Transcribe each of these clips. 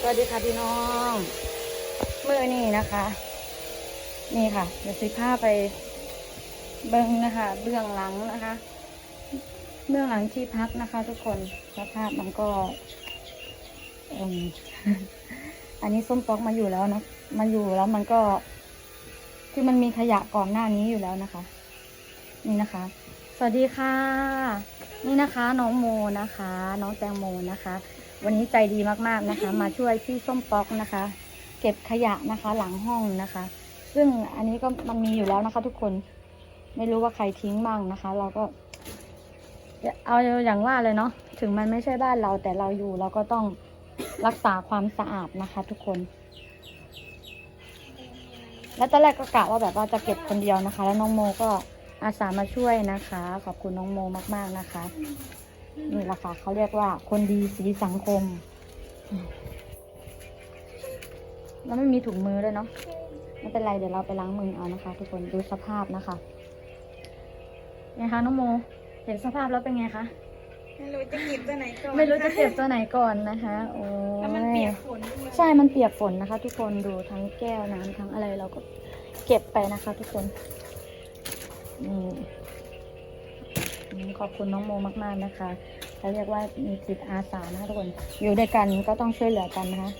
สวัสดีค่ะพี่น้องเมื่อนี้นะคะ นี่ค่ะ เดี๋ยวสิพาไปเบิ้องนะคะ เบื้องหลังนะคะ เบื้องหลังที่พักนะคะ ทุกคนสภาพมันก็อมอันนี้ส้มป๊อกมาอยู่แล้วนะมาอยู่แล้วมันก็คือมันมีขยะก่อนหน้านี้อยู่แล้วนะคะ นี่นะคะ สวัสดีค่ะ นี่นะคะ น้องโมนะคะ น้องแตงโมนะคะ วันนี้ใจดีมากๆนะคะ มาช่วยพี่ส้มป๊อกนะคะ เก็บขยะนะคะ หลังห้องนะคะ ซึ่งอันนี้ก็มันมีอยู่แล้วนะคะ ทุกคนไม่รู้ว่าใครทิ้งบ้างนะคะ เราก็ เอาอย่างว่าเลยเนาะถึงมันไม่ใช่บ้านเราแต่เราอยู่เราก็ต้องรักษาความสะอาดนะคะ ทุกคน แล้วตอนแรกก็กะว่าแบบว่าจะเก็บคนเดียวนะคะ แล้วน้องโมก็อาสามาช่วยนะคะ ขอบคุณน้องโมมาก ๆนะคะ นี่แหละค่ะเขาเรียกว่าคนดีสีสังคม แล้วไม่มีถุงมือด้วยเนาะไม่เป็นไรเดี๋ยวเราไปล้างมือเอานะคะ ทุกคนดูสภาพนะคะไงคะน้องโม เห็นสภาพแล้วเป็นไงคะไม่รู้จะเก็บตัวไหนก่อนไม่รู้จะเก็บตัวไหนก่อนนะคะ โอ้แล้วมันเปียกฝนด้วยใช่มันเปียกฝนนะคะ ทุกคนดูทั้งแก้วน้ำทั้งอะไรเราก็เก็บไปนะคะ ทุกคนนี่อืม ขอบคุณน้องโมมาก ๆนะคะเขาเรียกว่ามีจิตอาสานะคะทุกคนอยู่ด้วยกันก็ต้องช่วยเหลือกันนะคะ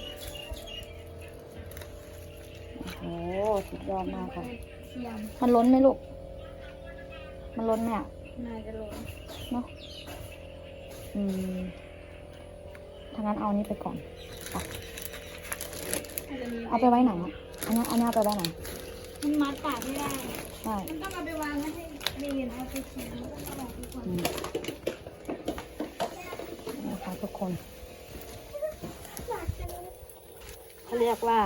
โอ้โหสุดยอดมากค่ะเทียมมันล้นไหมลูก มันล้นไหมอะน่าจะลงเนาะอืมถ้างั้นเอาอันนี้ไปก่อนน่าจะมีเอาไปไว้ไหนอะอันนี้อันนี้เอาไปไว้ไหนมันมัดปากไม่ได้ใช่มันต้องเอาไปวางไม่ให้ เรียนเอาไปเขียนแล้วก็เอาออกทุกคนอืมนี่นะคะทุกคน เขาเรียกว่า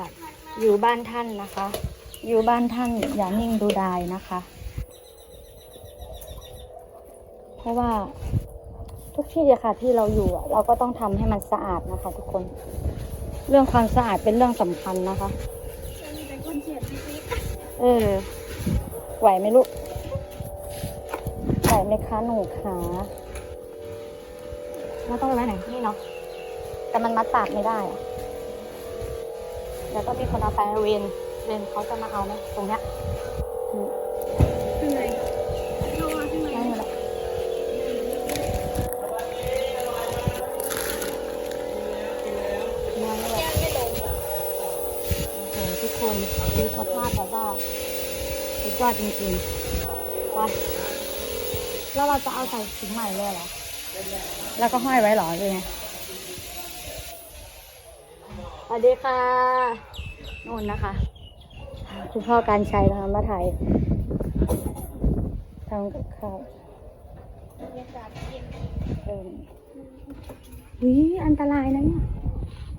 อยู่บ้านท่านนะคะ อยู่บ้านท่านอย่านิ่งดูดายนะคะ เพราะว่าทุกที่อะค่ะที่เราอยู่อะเราก็ต้องทำให้มันสะอาดนะคะ ทุกคน เรื่องความสะอาดเป็นเรื่องสำคัญนะคะจะมีแต่คนเขียนติ๊กเออไหวไหมลูก ไหวไหมคะหนูขาเราต้องไปไว้ไหนนี่เนาะแต่มันมัดปากไม่ได้อะเดี๋ยวต้องมีคนเอาไปเวนเวนเขาจะมาเอาไหมตรงเนี้ยอืมๆเหนื่อยเข้ามาข้างในได้หล้วมาแล้วแก้ไม่ลงโอ้โหทุกคนดูสภาพแบบว่าสุดยอดจริงๆไป แล้วเราจะเอาใส่ถุงใหม่เลยเหรอ แล้วก็ห้อยไว้เหรอหรือไงสวัสดีค่ะนู่นนะคะ คุณพ่อการชัยนะคะมาถ่ายทำกับข้าวบรรยากาศเย็นเออวิอันตรายนะเนี่ย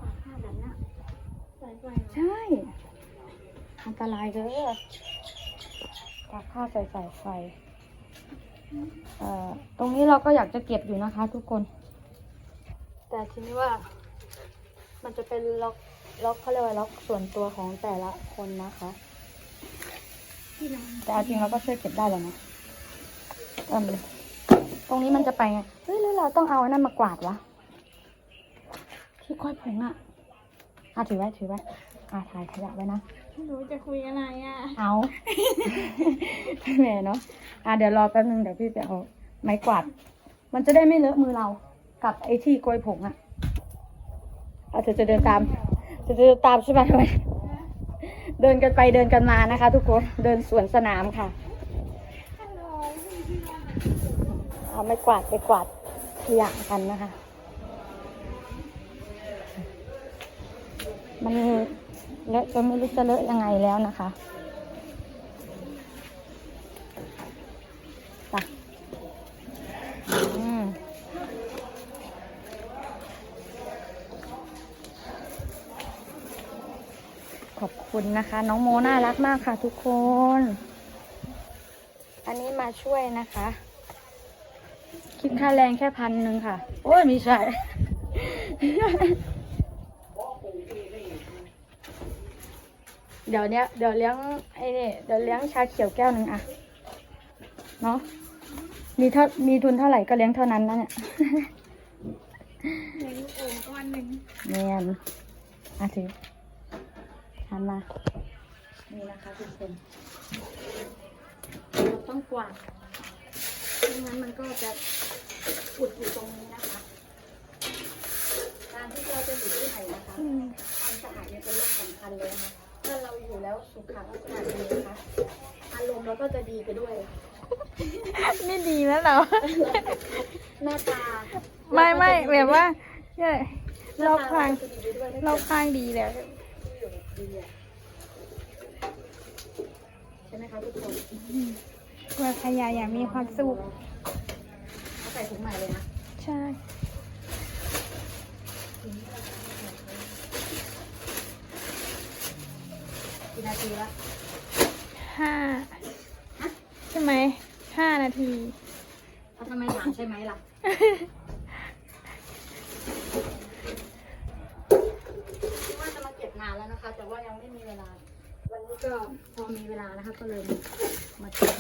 ปากผ้าแบบนี้สายไฟใช่ อันตรายเลยตากผ้าใส่สายไฟเอ่อ ตรงนี้เราก็อยากจะเก็บอยู่นะคะ ทุกคน แต่ทีนี้ว่า มันจะเป็นล็อกล็อกเขาเรียกว่าล็อกส่วนตัวของแต่ละคนนะคะที่ร้านแต่เอาจริงเราก็ช่วยเก็บได้แล้วนะเอมตรงนี้มันจะไปไงเฮ้ยแล้วเราต้องเอาอันนั้นมากวาดวะที่ก้อยผงอะอะถือไว้ถือไว้อะถ่ายขยะไว้นะ ไม่รู้จะคุยอะไรอะ เอา แหมเนาะอะเดี๋ยวรอแป๊บนึงเดี๋ยวพี่ไปเอาไม้กวาด มันจะได้ไม่เลอะมือเรา กับไอ้ที่โกยผงอะ่ะเอาเธอจะเดินตามเธอจะเดินตามใช่ไหมทำไมเดินกันไปเดินกันมานะคะ ทุกคน เดินสวนสนามค่ะเอาไม้กวาดไปกวาดขยะกันนะคะ มัน เลอะจนไม่รู้จะเลอะยังไงแล้วนะคะไปอืมขอบคุณนะคะ น้องโมน่ารักมากค่ะทุกคน อันนี้มาช่วยนะคะ คิดค่าแรงแค่พันหนึ่งค่ะ โอ้ยไมีใช่ เดี๋ยวเนี้ยเดี๋ยวเลี้ยงไอ้นี่เดี๋ยวเลี้ยงชาเขียวแก้วหนึ่งอะเนาะมีเท่ามีทุนเท่าไหร่ก็เลี้ยงเท่านั้นนะเนี่ยเลี้ยงโอ่งก้อนหนึ่งแมนอะถือหันมา นี่นะคะทุกคนเราต้องกวาดไม่งั้นมันก็จะอุดอยู่ตรงนี้นะคะ การที่เราจะอยู่ที่ไหนนะคะอืมความสะอาดเนี่ยเป็นเรื่องสำคัญเลยนะคะ ถ้าเราอยู่แล้วสุขลักษณะดีนะคะอารมณ์เราก็จะดีไปด้วยนี่ดีแล้วเหรอหน้าตาไม่ไม่แบบว่าเนี่ยหน้รตอบข้างจะดีไปด้วยถ้รอบข้างดีแล้วเกิดอยู่ดีอะใช่ไหมคะทุกคนเมื่อขยะอย่างมีความสุขเอาใส่ถุงใหม่เลยนะใช่ กี่นาทีละห้าใช่ไหมห้านาทีเอาทำไมถามใช่ไหมล่ะคิดว่าจะมาเก็บนานแล้วนะคะ แต่ว่ายังไม่มีเวลา วันนี้ก็พอมีเวลานะคะก็เลยมาเก็บ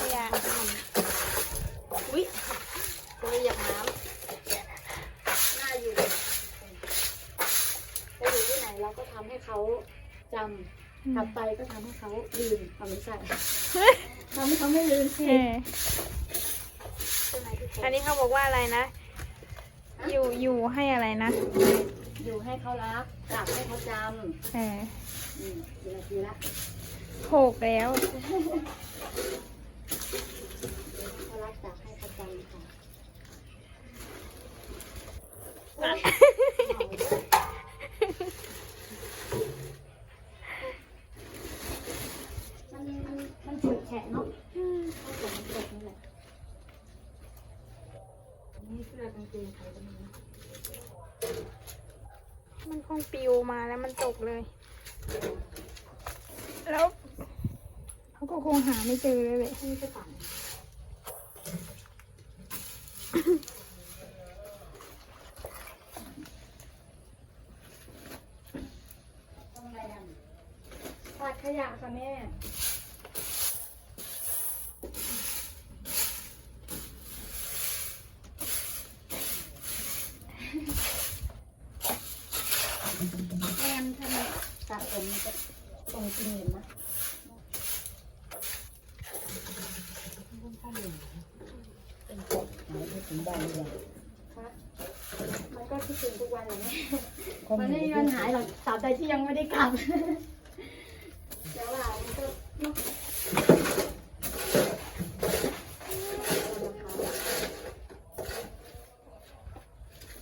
ขยะอุ้ยตัวเหยียบน้ำน่าอยู่จะอยู่ที่ไหนเราก็ทำให้เขาจำ กลับไปก็ทำให้เขาลืมเอาไม่ใช่ทำให้เขาไม่ลืมสิเออใช่ไหมทุกคนอันนี้เขาบอกว่าอะไรนะ อยู่อยู่ให้อะไรนะอยู่ให้เขารักกลับให้เขาจเออำอืมกี่นาทีละหกแล้ว เขารักจากให้เขาจำค่ะมันมันมันฉุดแฉะเนาะถ้าฝนมันตกนี่แหละนี่เสื้อกางเกงใครก็ไมีนะ มันคง ปิวมาแล้วมันตกเลย แล้วเขาก็คงหาไม่เจอเลยแหละนี่จะปั่นทำอะไรอะกวาดขยะค่ะแม่ แอนทำไมสะสมมันจะ ตรงจริงเห็นไหมคะมันก็คิดถึงทุกวันเลยแม่มันไม่มีวันหายหรอกตราบใดที่ยังไม่ได้กลับแต่ว่ามันก็เนาะ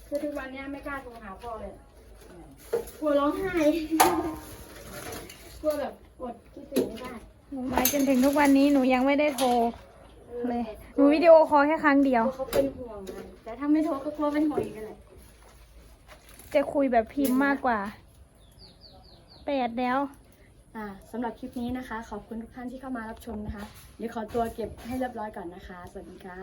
คือทุกวันเนี้ยไม่กล้าโทรหาพ่อเลยกลัวร้องไห้ กลัวแบบอดคิดถึงไม่ได้หนูมาจนถึงทุกวันนี้หนูยังไม่ได้โทรเลยหนูวิดีโอคอลแค่ครั้งเดีกยวลัวเขาเป็นห่วงไงแต่ถ้าไม่โทรก็กลัวเป็นห่วงอีกแหละจะคุยแบบพิมพ์มากกว่าแปดแล้ว อ่าสำหรับคลิปนี้นะคะ ขอบคุณทุกท่านที่เข้ามารับชมนะคะ เดี๋ยวขอตัวเก็บให้เรียบร้อยก่อนนะคะ สวัสดีค่ะ